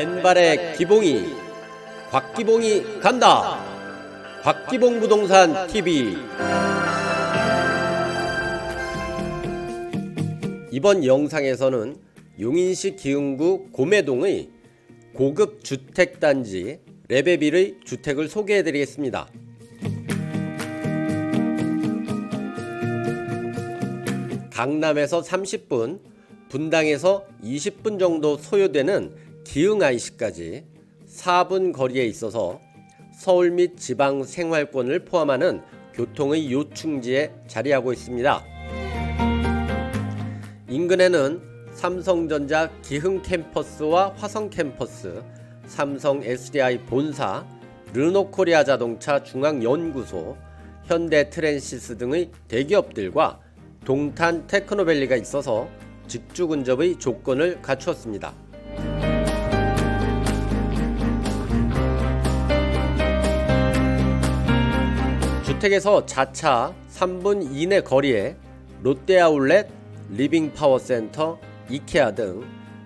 왼발의 기봉이 곽기봉이 간다. 곽기봉 부동산 TV 이번 영상에서는 용인시 기흥구 고매동의 고급 주택단지 레베빌의 주택을 소개해 드리겠습니다. 강남에서 30분, 분당에서 20분 정도 소요되는 기흥 IC까지 4분 거리에 있어서 서울 및 지방 생활권을 포함하는 교통의 요충지에 자리하고 있습니다. 인근에는 삼성전자 기흥 캠퍼스와 화성 캠퍼스, 삼성 SDI 본사, 르노코리아 자동차 중앙연구소, 현대 트랜시스 등의 대기업들과 동탄 테크노밸리가 있어서 직주 근접의 조건을 갖추었습니다. 주택에서 자차 3분 이내 거리에 롯데아울렛, 리빙파워센터, 이케아 등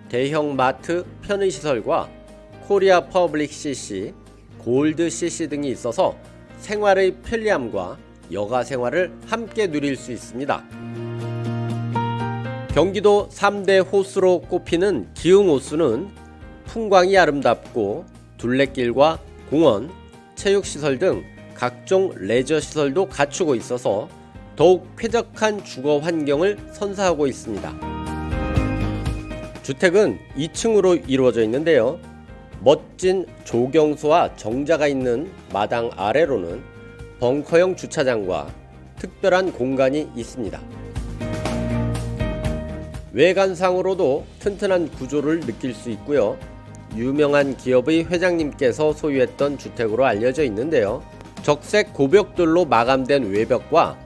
대형 마트 편의시설과 코리아 퍼블릭 CC, 골드 CC 등이 있어서 생활의 편리함과 여가 생활을 함께 누릴 수 있습니다. 경기도 3대 호수로 꼽히는 기흥 호수는 풍광이 아름답고 둘레길과 공원, 체육시설 등 각종 레저 시설도 갖추고 있어서 더욱 쾌적한 주거 환경을 선사하고 있습니다. 주택은 2층으로 이루어져 있는데요. 멋진 조경소와 정자가 있는 마당 아래로는 벙커형 주차장과 특별한 공간이 있습니다. 외관상으로도 튼튼한 구조를 느낄 수 있고요. 유명한 기업의 회장님께서 소유했던 주택으로 알려져 있는데요. 적색 고벽돌로 마감된 외벽과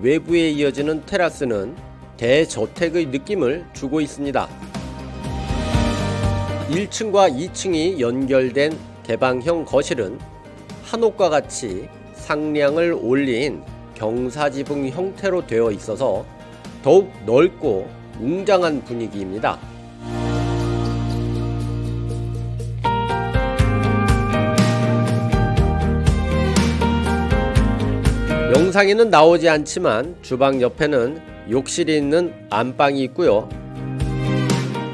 외부에 이어지는 테라스는 대저택의 느낌을 주고 있습니다. 1층과 2층이 연결된 개방형 거실은 한옥과 같이 상량을 올린 경사지붕 형태로 되어 있어서 더욱 넓고 웅장한 분위기입니다. 영상에는 나오지 않지만 주방 옆에는 욕실이 있는 안방이 있고요.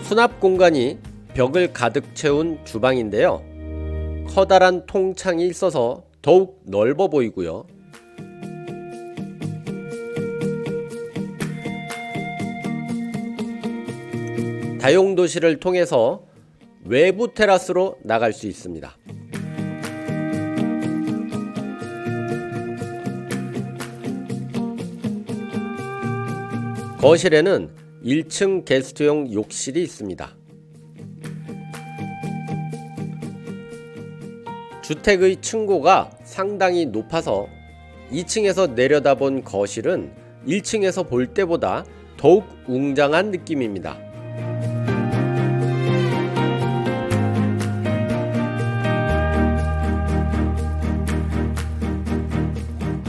수납 공간이 벽을 가득 채운 주방인데요. 커다란 통창이 있어서 더욱 넓어 보이고요. 다용도실을 통해서 외부 테라스로 나갈 수 있습니다. 거실에는 1층 게스트용 욕실이 있습니다. 주택의 층고가 상당히 높아서 2층에서 내려다본 거실은 1층에서 볼 때보다 더욱 웅장한 느낌입니다.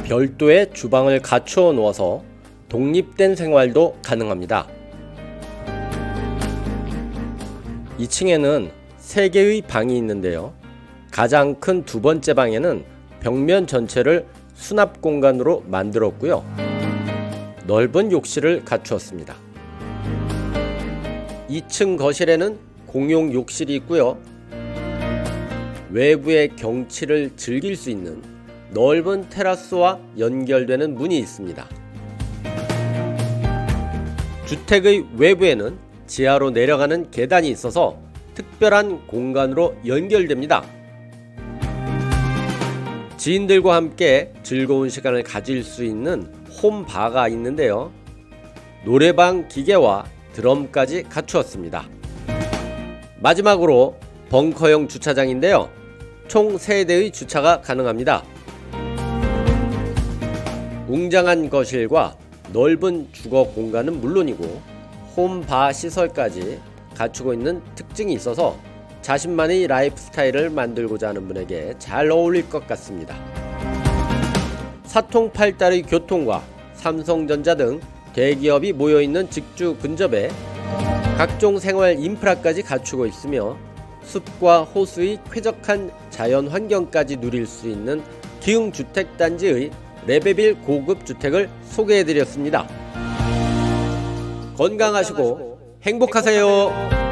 별도의 주방을 갖추어 놓아서 독립된 생활도 가능합니다. 2층에는 3개의 방이 있는데요. 가장 큰 두 번째 방에는 벽면 전체를 수납 공간으로 만들었고요. 넓은 욕실을 갖추었습니다. 2층 거실에는 공용 욕실이 있고요. 외부의 경치를 즐길 수 있는 넓은 테라스와 연결되는 문이 있습니다. 주택의 외부에는 지하로 내려가는 계단이 있어서 특별한 공간으로 연결됩니다. 지인들과 함께 즐거운 시간을 가질 수 있는 홈바가 있는데요. 노래방 기계와 드럼까지 갖추었습니다. 마지막으로 벙커형 주차장인데요. 총 3대의 주차가 가능합니다. 웅장한 거실과 넓은 주거 공간은 물론이고 홈바 시설까지 갖추고 있는 특징이 있어서 자신만의 라이프 스타일을 만들고자 하는 분에게 잘 어울릴 것 같습니다. 사통팔달의 교통과 삼성전자 등 대기업이 모여있는 직주 근접에 각종 생활 인프라까지 갖추고 있으며 숲과 호수의 쾌적한 자연 환경까지 누릴 수 있는 기흥 주택단지의 레베빌 고급 주택을 소개해 드렸습니다. 건강하시고 행복하세요.